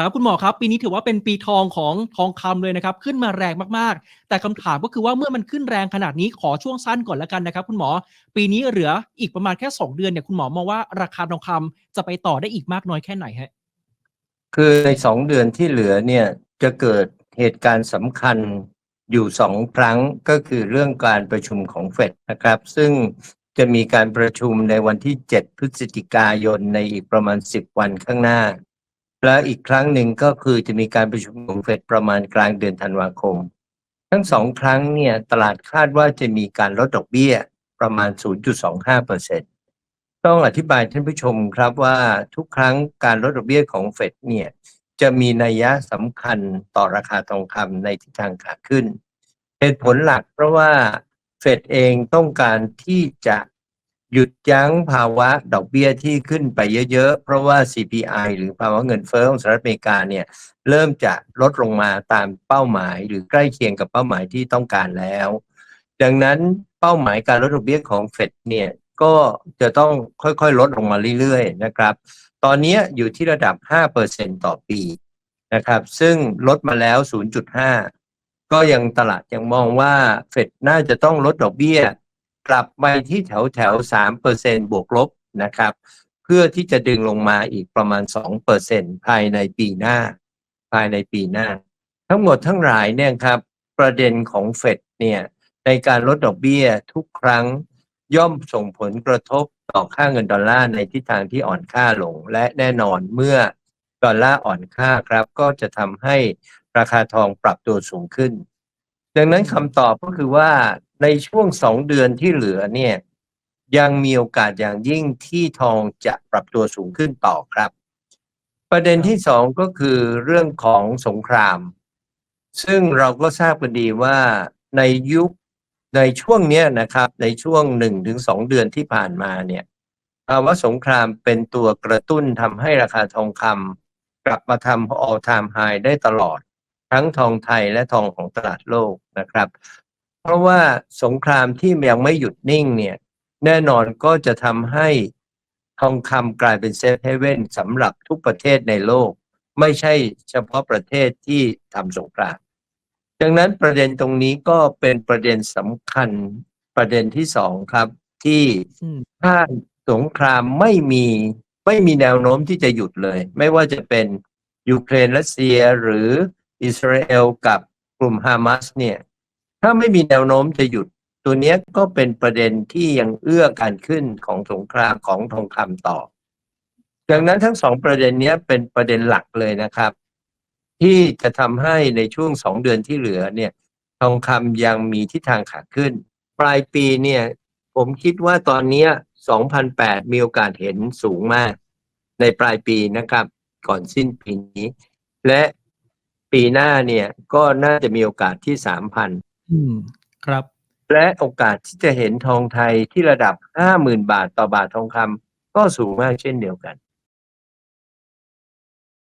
ครับคุณหมอครับ ปีนี้ถือว่าเป็นปีทองของทองคำเลยนะครับ ขึ้นมาแรงมากๆ แต่คำถามก็คือว่าเมื่อมันขึ้นแรงขนาดนี้ขอช่วงสั้นก่อนแล้วกันนะครับ คุณหมอ ปีนี้เหลืออีกประมาณแค่ 2 เดือนเนี่ยคุณหมอมองว่าราคาทองคำจะไปต่อได้อีกมากน้อยแค่ไหนฮะคือในสองเดือนที่เหลือเนี่ยจะเกิดเหตุการณ์สำคัญอยู่สองครั้งก็คือเรื่องการประชุมของเฟดนะครับ ซึ่งจะมีการประชุมในวันที่ 7 พฤศจิกายนในอีกประมาณ 10 วันข้างหน้า และอีกครั้งหนึ่งก็คือจะมีการประชุมของเฟดประมาณกลางเดือนธันวาคม ทั้งสองครั้งเนี่ยตลาดคาดว่าจะมีการลดดอกเบี้ยประมาณ 0.25%ต้องอธิบายท่านผู้ชมครับว่าทุกครั้งการลดดอกเบี้ยของเฟดเนี่ยจะมีนัยยะสำคัญต่อราคาทองคำในทิศทางขาขึ้น เหตุผลหลักเพราะว่าเฟดเองต้องการที่จะ หยุดยั้งภาวะดอกเบี้ยที่ขึ้นไปเยอะ ๆ เพราะว่า CPI หรือภาวะเงินเฟ้อของสหรัฐอเมริกาเนี่ยเริ่มจะลดลงมาตามเป้าหมาย หรือใกล้เคียงกับเป้าหมายที่ต้องการแล้ว ดังนั้นเป้าหมายการลดดอกเบี้ยของเฟดเนี่ยก็จะต้องค่อยๆ ลดลงมาเรื่อยๆนะครับ ตอนนี้อยู่ที่ระดับ 5%ต่อปีนะครับ ซึ่งลดมาแล้ว 0.5 ก็ยังตลาดยังมองว่าเฟดน่าจะต้องลดดอกเบี้ย กลับไปที่แถวแถว3%บวกลบนะครับ เพื่อที่จะดึงลงมาอีกประมาณ2%ภายในปีหน้า ภายในปีหน้า ทั้งหมดทั้งหลายเนี่ยครับ ประเด็นของเฟดเนี่ยในการลดดอกเบี้ยทุกครั้งย่อมส่งผลกระทบต่อค่าเงินดอลลาร์ในทิศทางที่อ่อนค่าลง และแน่นอนเมื่อดอลลาร์อ่อนค่าครับ ก็จะทำให้ราคาทองปรับตัวสูงขึ้น ดังนั้นคำตอบก็คือว่า ในช่วงสองเดือนที่เหลือเนี่ยยังมีโอกาสอย่างยิ่งที่ทองจะปรับตัวสูงขึ้นต่อครับ ประเด็นที่สองก็คือเรื่องของสงคราม ซึ่งเราก็ทราบกันดีว่าในยุคในช่วงเนี้ยนะครับ ในช่วงหนึ่งถึงสองเดือนที่ผ่านมาเนี่ยภาวะสงครามเป็นตัวกระตุ้นทำให้ราคาทองคำกลับมาทำ all time high ได้ตลอด ทั้งทองไทยและทองของตลาดโลกนะครับ เพราะว่าสงครามที่ยังไม่หยุดนิ่งเนี่ย แน่นอนก็จะทำให้ทองคำกลายเป็นเซฟเฮเว่นสำหรับทุกประเทศในโลก ไม่ใช่เฉพาะประเทศที่ทำสงคราม ดังนั้นประเด็นตรงนี้ก็เป็นประเด็นสำคัญประเด็นที่สองครับ ที่ถ้าสงครามไม่มีไม่มีแนวโน้มที่จะหยุดเลย ไม่ว่าจะเป็นยูเครนรัสเซียหรืออิสราเอลกับกลุ่มฮามาสเนี่ย ถ้าไม่มีแนวโน้มจะหยุด ตัวนี้ก็เป็นประเด็นที่ยังเอื้อการขึ้นของสงครามของทองคำต่อ ดังนั้นทั้งสองประเด็นนี้เป็นประเด็นหลักเลยนะครับ ที่จะทำให้ในช่วงสองเดือนที่เหลือเนี่ยทองคำยังมีทิศทางขาขึ้น ปลายปีเนี่ยผมคิดว่าตอนนี้2008 มีโอกาสเห็นสูงมาก ในปลายปีนะครับ ก่อนสิ้นปีนี้ และปีหน้าเนี่ยก็น่าจะมีโอกาสที่ 3,000 อืม ครับ และโอกาสที่จะเห็นทองไทยที่ระดับ 50,000 บาทต่อบาททองคำก็สูงมากเช่นเดียวกัน